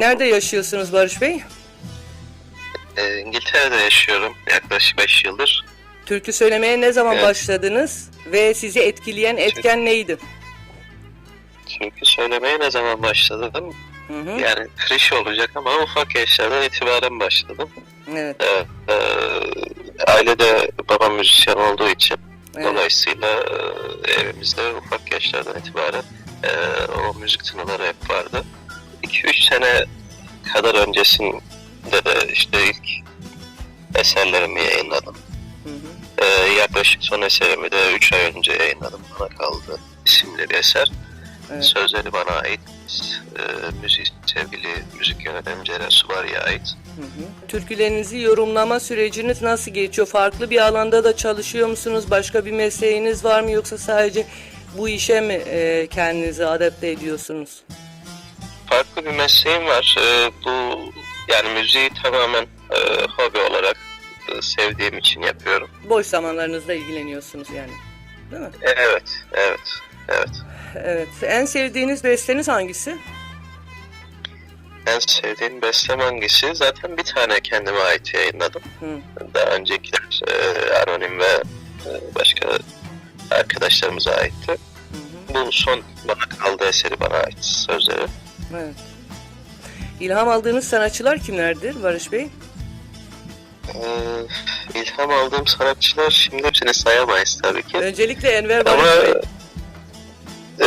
Nerede yaşıyorsunuz Barış Bey? Ee, İngiltere'de yaşıyorum yaklaşık 5 yıldır. Türkü söylemeye ne zaman Evet. başladınız ve sizi etkileyen etken neydi? Türkü söylemeye ne zaman başladım? Hı hı. Yani klişe olacak ama ufak yaşlardan itibaren başladım. Evet. Ee, e, ailede babam müzisyen olduğu için evet. dolayısıyla e, evimizde ufak yaşlardan itibaren e, o müzik tınıları hep vardı. 2-3 sene kadar öncesinde de işte ilk eserlerimi yayınladım. Hı hı. Ee, yaklaşık son eserimi de 3 ay önce yayınladım. Bana kaldı isimli bir eser. Evet. Sözleri bana ait. E, müzik sevgili müzik yönetmeni Ceren Subari'ye ait. Hı hı. Türkülerinizi yorumlama süreciniz nasıl geçiyor? Farklı bir alanda da çalışıyor musunuz? Başka bir mesleğiniz var mı yoksa sadece bu işe mi e, kendinizi adapte ediyorsunuz? Farklı bir mesleğim var. E, bu yani müziği tamamen e, hobi olarak e, sevdiğim için yapıyorum. Boş zamanlarınızda ilgileniyorsunuz yani. Değil mi? E, evet, evet, evet. Evet. En sevdiğiniz besteniz hangisi? En sevdiğim bestem hangisi? Zaten bir tane kendime ait yayınladım. Hı. Daha öncekiler e, anonim ve e, başka arkadaşlarımıza aitti. Hı hı. Bu son bana kaldı eseri bana ait sözleri. Evet. İlham aldığınız sanatçılar kimlerdir Barış Bey? Ee, ilham aldığım sanatçılar şimdi hepsini sayamayız tabii ki. Öncelikle Enver Ama Barış Bey. e,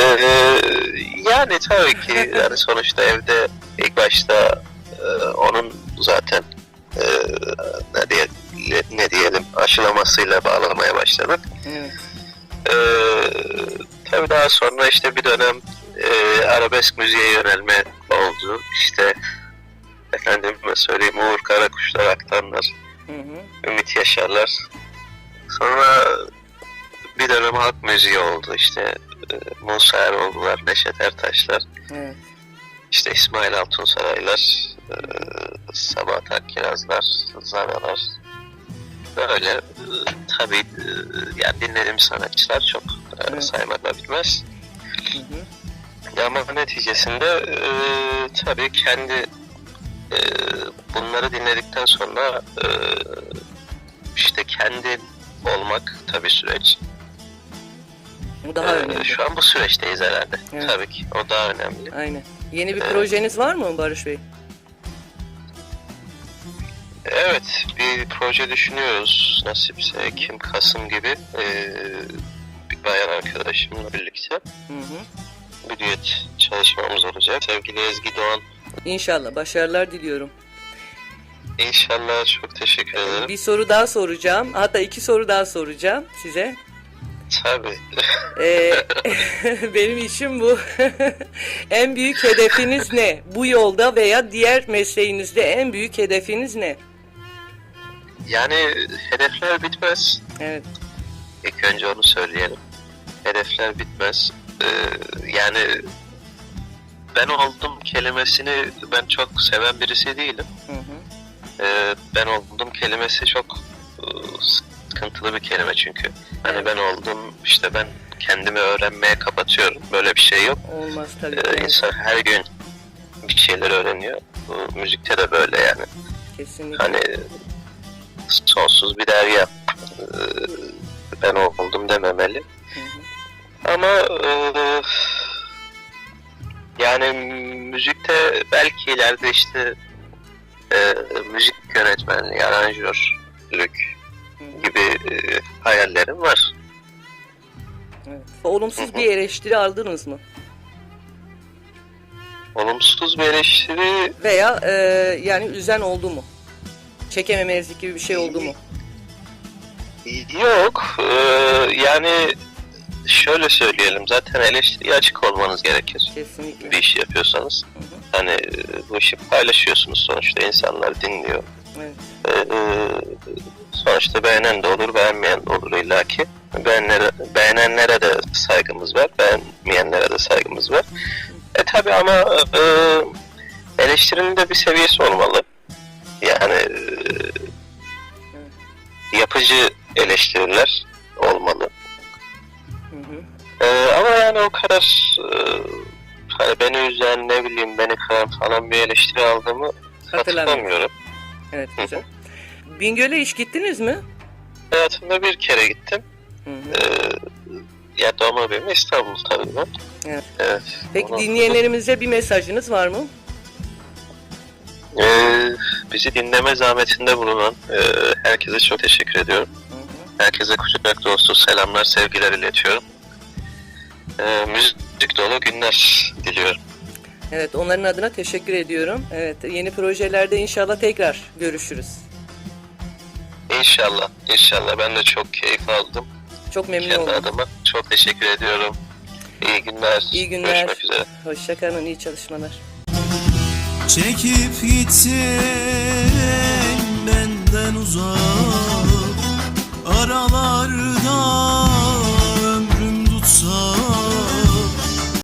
yani tabii ki yani sonuçta evde ilk başta e, onun zaten e, ne, diye, ne diyelim aşılamasıyla bağlamaya başladık. Evet. E, tabii daha sonra işte bir dönem e, arabesk müziğe yönelme oldu. İşte efendime söyleyeyim Uğur Karakuşlar Aktanlar Hı hı. Ümit Yaşarlar. Sonra bir dönem halk müziği oldu işte. e, Musa Eroğlular, Neşet Ertaşlar, Evet. işte İsmail Altunsaraylar, e, Sabahat Akkirazlar, Zaralar. Böyle e, tabii e, yani dinlediğim sanatçılar çok e, Evet. saymakla bitmez. Hı hı. Ama neticesinde e, tabii kendi e, bunları dinledikten sonra e, işte kendi olmak tabii süreç. Daha E, önemli. şu an bu süreçteyiz herhalde. Evet. Tabii ki. O daha önemli. Aynen. Yeni bir Evet. projeniz var mı Barış Bey? Evet, bir proje düşünüyoruz. Nasipse Ekim, Kasım gibi e, bir bayan arkadaşımla birlikte Hı hı. Bir düet çalışmamız olacak. Sevgili Ezgi Doğan, İnşallah. Başarılar diliyorum. inşallah çok teşekkür ederim. Bir soru daha soracağım. Hatta iki soru daha soracağım size. Tabii. Ee, benim işim bu. en büyük hedefiniz ne? Bu yolda veya diğer mesleğinizde en büyük hedefiniz ne? Yani hedefler bitmez. Evet. İlk önce onu söyleyelim. Hedefler bitmez. Ee, yani ben oldum kelimesini ben çok seven birisi değilim. Hı hı. Ee, ben oldum kelimesi çok e, sıkıntılı bir kelime çünkü. Hani ben oldum işte ben kendimi öğrenmeye kapatıyorum. Böyle bir şey yok. Olmaz tabii. Ee, insan her gün bir şeyler öğreniyor. Bu müzikte de böyle yani. Kesinlikle. Hani sonsuz bir derya. Ee, ben oldum dememeli. Hı hı. Ama e, yani müzikte belki ileride işte e, müzik yönetmenliği, aranjörlük gibi e, hayallerim var. Evet. Olumsuz bir eleştiri aldınız mı? Olumsuz bir eleştiri Veya e, yani üzen oldu mu? Çekememezlik gibi bir şey oldu mu? yok. E, yani şöyle söyleyelim zaten eleştiriye açık olmanız gerekir. Kesinlikle. Bir iş yapıyorsanız. Hı hı. Hani e, bu işi paylaşıyorsunuz sonuçta insanlar dinliyor. Evet. Ee, sonuçta beğenen de olur, beğenmeyen de olur illaki. Beğenlere, beğenenlere de saygımız var, beğenmeyenlere de saygımız var. E tabi ama e, eleştirinin de bir seviyesi olmalı. Yani e, yapıcı eleştiriler olmalı. Hı hı. E, ama yani o kadar e, hani beni üzen ne bileyim beni kıran falan bir eleştiri aldığımı Hatırlamıyorum. hatırlamıyorum. Evet güzel. Bingöl'e hiç gittiniz mi? Hayatımda bir kere gittim. Hı hı. Ee, ya doğma büyüme İstanbul tabii ben. Evet. Evet. Peki dinleyenlerimize bir mesajınız var mı? ee, bizi dinleme zahmetinde bulunan ee, herkese çok teşekkür ediyorum. Hı hı. Herkese kucak dolusu selamlar, sevgiler iletiyorum. Ee, müzik dolu günler diliyorum. Evet onların adına teşekkür ediyorum. Evet yeni projelerde inşallah tekrar görüşürüz. İnşallah, inşallah. Ben de çok keyif aldım. Çok memnun Kendi oldum. adıma çok teşekkür ediyorum. İyi günler. İyi günler. Görüşmek üzere. Hoşçakalın, iyi çalışmalar. Çekip gittin benden uzak Aralarda ömrüm tutsa